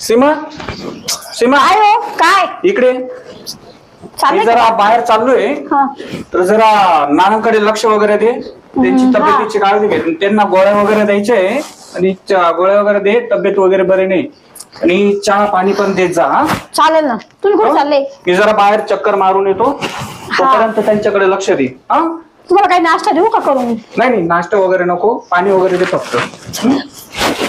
सीमा? सीमा? काय हो काय? इकडे. मी चालेल जरा बाहेर चाललोय. हा. तर जरा नानांकडे लक्ष वगैरे दे. त्यांची तब्येतीची काळजी घे. त्यांना गोळ्या वगैरे द्यायच्या आहे. आणि च- गोळ्या वगैरे दे तब्येत वगैरे बरी नाही. आणि चहा पाणी पण देत जा हा. चालेल ना. तुम्ही कुठे चालले? मी जरा बाहेर चक्कर मारून येतो. तोपर्यंत त्यांच्याकडे लक्ष दे हा. तुम्हाला काही नाश्ता देऊ का करून? नाही नाही नाश्ता वगैरे नको पाणी वगैरे दे फक्त.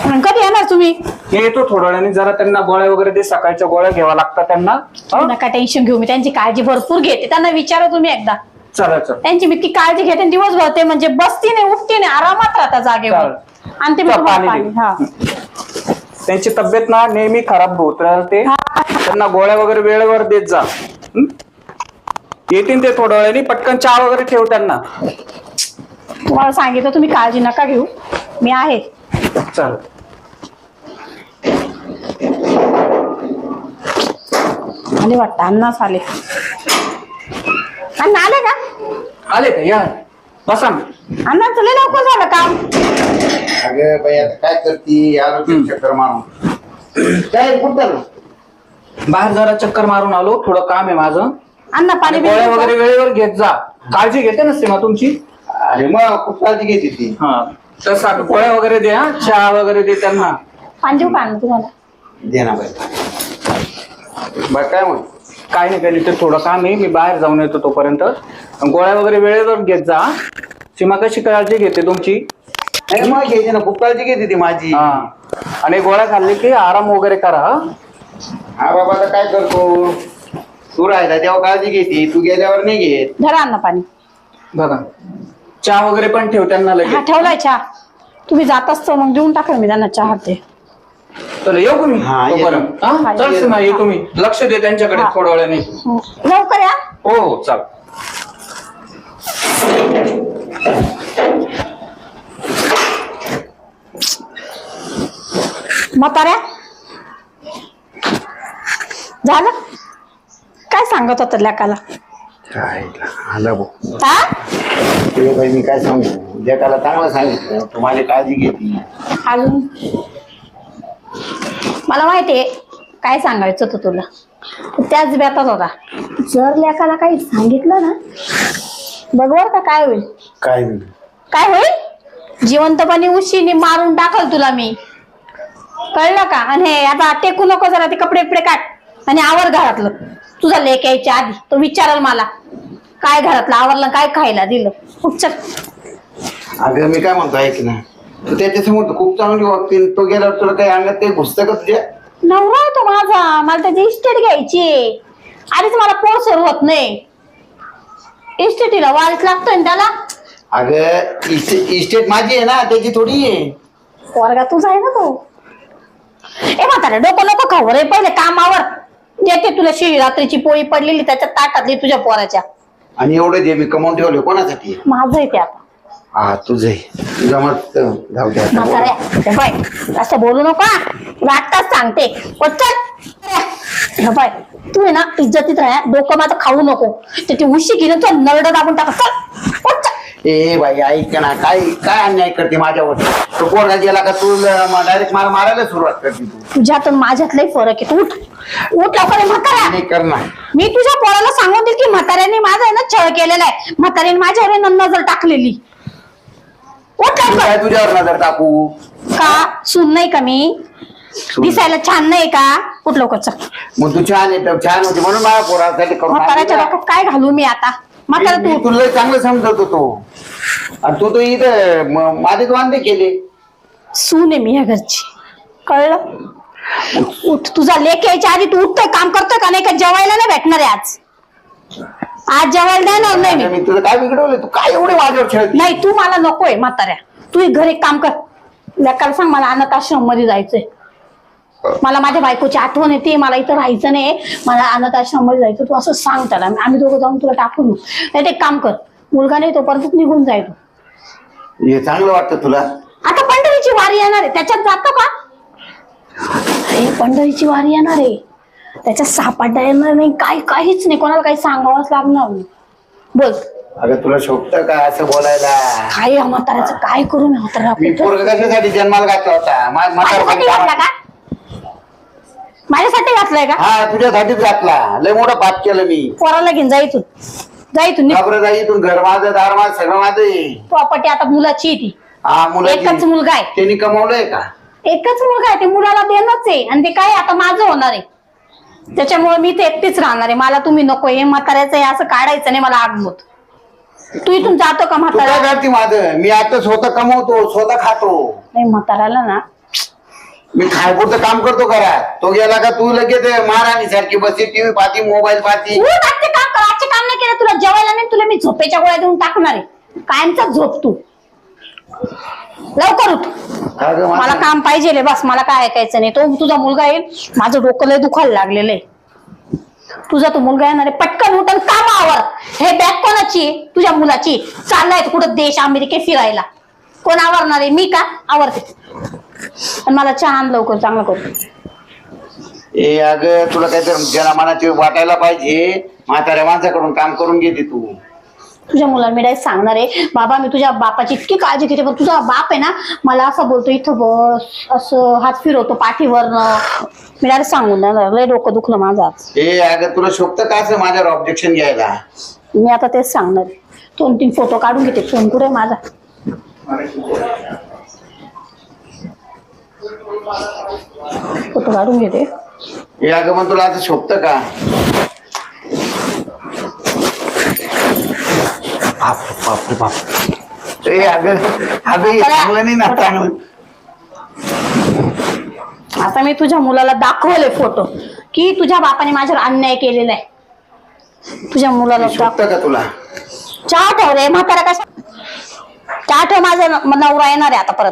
आणि कधी येणार तुम्ही? मी येतो थोड्या वेळाने जरा त्यांना गोळ्या वगैरे दे सकाळच्या गोळ्या घ्यावा लागतात त्यांना. हा? नका टेन्शन घेऊ मी त्यांची काळजी भरपूर घेते. त्यांना विचारा तुम्ही एकदा. चला चल. त्यांची मी इतकी काळजी घेते आणि दिवसभर ते म्हणजे बसती नाही उठती नाही आरामात राहता जागेवर. चालेल. आणि ते चल, पाणी पाणी दे. हा. त्यांची तब्येत ना नेहमी खराब होत राहते. त्यांना गोळ्या वगैरे वेळेवर देत जा? येतील ते थोड्या वेळाने पटकन चहा वगैरे ठेव त्यांना. तुम्हाला सांगितलं तुम्ही काळजी नका घेऊ. मी आहे. चल आले वाटतं अन्नाच आले. अण्णा आले का? आले का? या. बसा ना. अण्णा तुला लवकर झालं काम. अगं बाई आता काय करती? आरोग्य चक्कर मारून. काय कुठं? बाहेर जरा चक्कर मारून आलो. थोडं काम आहे माझं. अण्णा पाणी गोळ्या वगैरे वेळेवर घेत जा. काळजी घेते ना सीमा तुमची? अरे मग खूप काळजी घेते ती. हा. तसा गोळ्या वगैरे द्या चहा वगैरे दे त्यांना. पाणी देऊ का अण्णा तुम्हाला? दे ना बाई. बरं काय मग? काय नाही काय नाही ते थोडं काम आहे मी बाहेर जाऊन येतो तोपर्यंत. गोळ्या वगैरे वेळेवर घेत जा. सीमा कशी काळजी घेते तुमची? मग घ्यायची ना खूप काळजी घेते ती माझी. हा. आणि गोळ्या खाल्ली की आराम वगैरे करा हा? हा बाबा आता काय करतो? तू राहिला तेव्हा काळजी घेते तू गेल्यावर नाही घेत. धरा अण्णा पाणी. बघा चहा वगैरे पण ठेव त्यांना हा लगेच ठेवलाय चहा. तुम्ही जात असतो मग देऊन टाका मी त्यांना चहा ते. चला येऊ का मी हा, ये. तोपर्यंत हा? हा, चल ये. सीमा ये तुम्ही लक्ष दे त्यांच्याकडे हा. थोड्या वेळाने. हो. लवकर या. हो हो चाल. म्हाताऱ्या. झालं? काय सांगत होत लेकाला? काय आला भाऊ हा ते बाई मी काय सांगू? जगाला चांगलं सांगितलं. तुम्हाला काळजी घेते. अजून? मला माहितीये काय सांगायचं होतं तुला. तू त्याच बेतात होता. जर लेकाला काही सांगितलं ना बघवर का काय होईल. काय काय होईल? जिवंतपणे उशीने मारून टाकल तुला मी. कळलं का? आणि हे आता टेकू नको जरा ते कपडे बिपडे काढ. आणि आवर घरातलं. तुझा लेक यायच्या आधी तो विचारल मला. काय घरातलं आवरलं काय खायला दिलं? उठ चल. अगं मी काय म्हणतो ऐक ना. तू त्याच्यासमोर तर खूप चांगली वागते तो गेल्यावर तुला काही अंगात काही घुसतं का तुझ्या? नवरा आहे तो माझा. मला त्याची इस्टेट घ्यायची आधीच मला पोर होत नाही. इस्टेटीला वारीच लागतोय ना त्याला अगं इस्टेट इस्टेट माझी आहे ना त्याची थोडी आहे. पोरगा तुझा आहे ना तो. ए म्हातारा डोकं नको खाऊ रे. पहिले कामावर. देते तुला शिळी रात्रीची पोळी पडलेली त्याच्या ताटातली तुझ्या पोराच्या. आणि एवढं जे मी कमावून ठेवले कोणासाठी? माझं आहे ते आता. हा तुझं आहे. तुझा मत जाऊ दे आता. म्हाताऱ्या हे बाय असं बोलू नको. आत्ताच सांगते. बाय तू आहे ना इज्जतीत राहा. डोकं माझं खाऊ नको. ते ती उशी घेऊन तो नरड दाबून टाका. चल. ए बाई ऐक ना काय काय अन्याय करते माझ्यावर? तो पोरगा गेला का तू डायरेक्ट मला मारायला सुरुवात करते तू. तुझ्यात आणि माझ्यात लई फरक आहे. तू उठ. लवकर नाही करणार. मी तुझ्या पोराला सांगून देईल की म्हाताऱ्याने माझा आहे ना छळ केलेला आहे. म्हाताऱ्याने माझ्यावर आहे ना नजर टाकलेली. उठ तू लवकर. काय तुझ्यावर नजर टाकू? का? सुन नाही का मी? दिसायला छान नाही का? उठ लवकर चल. मग तू छान येत छान होती म्हणून माझ्या पोरासाठी करून म्हाताऱ्याच्या आणली डोक्यात काय घालू मी आता. म्हातारा मी- तू. तुला चांगलं समजत होतो. आणि तू तो इथं म- माझेच वांदे केले. सून आहे मी या घरची. कळलं? उठ तुझा लेख यायच्या आधी तू उठतोय काम करतोय का नाही का? जेवायला नाही भेटणार आहे आज. आज जेवायला देणार नाही मी. मी तुला काय बिघडवलं तू काय एवढे माझ्यावर खेळते नाही तू मला नकोय म्हाताऱ्या. तू एक घर एक काम कर. लेकाला सांग मला अनाथ आश्रममध्ये जायचंय. मला माझ्या बायकोची आठवण येते मला इथं राहायचं नाही. मला अनाथ आश्रममध्ये जायचं तू असं सांग त्याला आम्ही दोघं जाऊन तुला टाकून नाही ते काम कर. मुलगा नाही तोपर्यंत निघून जाय तू हे चांगलं वाटतं तुला? आता पंढरीची वारी येणार आहे. त्याच्यात जात का अरे पंढरीची वारी येणार आहे. त्याच्यात सापडता येणार नाही. काय काहीच नाही. कोणाला काही सांगावंच लागणार नाही. बोल. अगं तुला शोभत का असं बोलायला? काय या म्हाताऱ्याचं? काय करू मी म्हातारा? मी पोरग कशासाठी जन्माला घातला होता? मा- म्हातारपणी का? माझ्यासाठी घातलाय का? हा तुझ्यासाठीच घातला. लय मोठा पाप केलं मी. पोराला घेऊन जा इथून. जा इथून निघ. घाबरत आहे इथून घर माझं दार माझं सगळं माझं. आहे. प्रॉपर्टी आता मुलाची आहे ती. हा एकच मुलाची मुलगा आहे. त्यांनी कमावलंय का? एकच मुलगा आहे ते मुलाला देणंच आहे. आणि ते काय आता माझं होणार आहे. त्याच्यामुळे मी ते एकटीच राहणार आहे. मला तुम्ही नको हे म्हाताऱ्याचं हे असं काढायचं नाही मला आगमोत तू इथून जातो का तू काय म्हातारा करते माझं? मी आता स्वतः कमवतो स्वतः खातो. नाही म्हाताऱ्याला ना मी खायपुरतं काम करतो घरात तो गेला का तू लगेच महाराणी सारखी बसती टीव्ही पाहती मोबाईल पाहती. तू आजचे काम कर आजचे काम नाही केलं तुला जेवायला नाही तुला मी झोपेच्या गोळ्या देऊन टाकणार आहे. कायमचा झोप तू. लवकर उठ. का गं मला? काम पाहिजे बस मला काय ऐकायचं नाही. तो तुझा मुलगा येईल माझं डोकं लय दुखायला लागलेलं आहे. तुझा तो मुलगा येणार आहे पटकन उठन कामावर. हे बॅग कोणाची आहे? तुझ्या मुलाची. चाललाय कुठं देश अमेरिकेत फिरायला. कोण आवरणार आहे? मी का? आवरते. आणि मला चहा आण लवकर चांगलं करू. ए अगं तुला काहीतरी जनामानाची वाटायला पाहिजे. म्हाताऱ्या माणसाकडून काम करून घेते तू तुझ्या मुलाला मी डायरेक्ट सांगणार आहे. बाबा मी तुझ्या बापाची इतकी काळजी घेते पण तुझा बाप आहे ना मला असं बोलतो इथं बस असं हात फिरवतो पाठीवरनं. मी डायरेक्ट सांगून देणार लय डोकं दुखलं माझं आज. ए अगं तुला शोभत का असं माझ्यावर ऑब्जेक्शन घ्यायला? मी आता तेच सांगणार आहे. दोन तीन फोटो काढून घेते फोन कुठे आहे माझा. फोटो काढून घेते. तुला असं शोभत का? बाप बापरे बाप ए अगं अगं हे चांगलं नाही ना चांगलं. आता मी तुझ्या मुलाला दाखवले फोटो. की तुझ्या बापाने माझ्यावर अन्याय केलेला आहे. तुझ्या मुलाला शोभत का तुला? चहा ठेव रे म्हातारा कशा चहा ठेव माझा न- नवरा येणार आहे आता परत.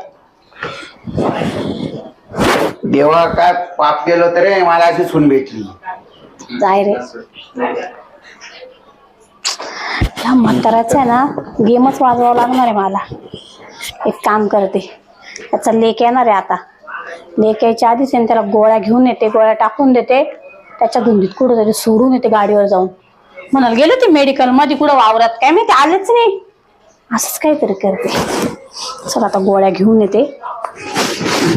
देवा काय पाप केलं तर मला अशी सून भेटली. जाय रे. ह्या म्हाताऱ्याचं आहे ना गेमच वाजवावं लागणार आहे मला. एक काम करते त्याचा लेक येणार आहे आता. लेक यायच्या आधीच आहे त्याला गोळ्या घेऊन येते गोळ्या टाकून देते. त्याच्या धुंदीत कुठं तरी सोडून येते गाडीवर जाऊन. म्हणाल गेले ते मेडिकलमध्ये कुठं वावरात? काय माहिती आलेच नाही. असंच काहीतरी करते. चल आता गोळ्या घेऊन येते.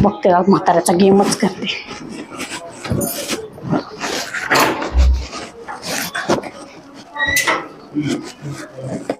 बघते म्हाताऱ्याचा गेमच करते.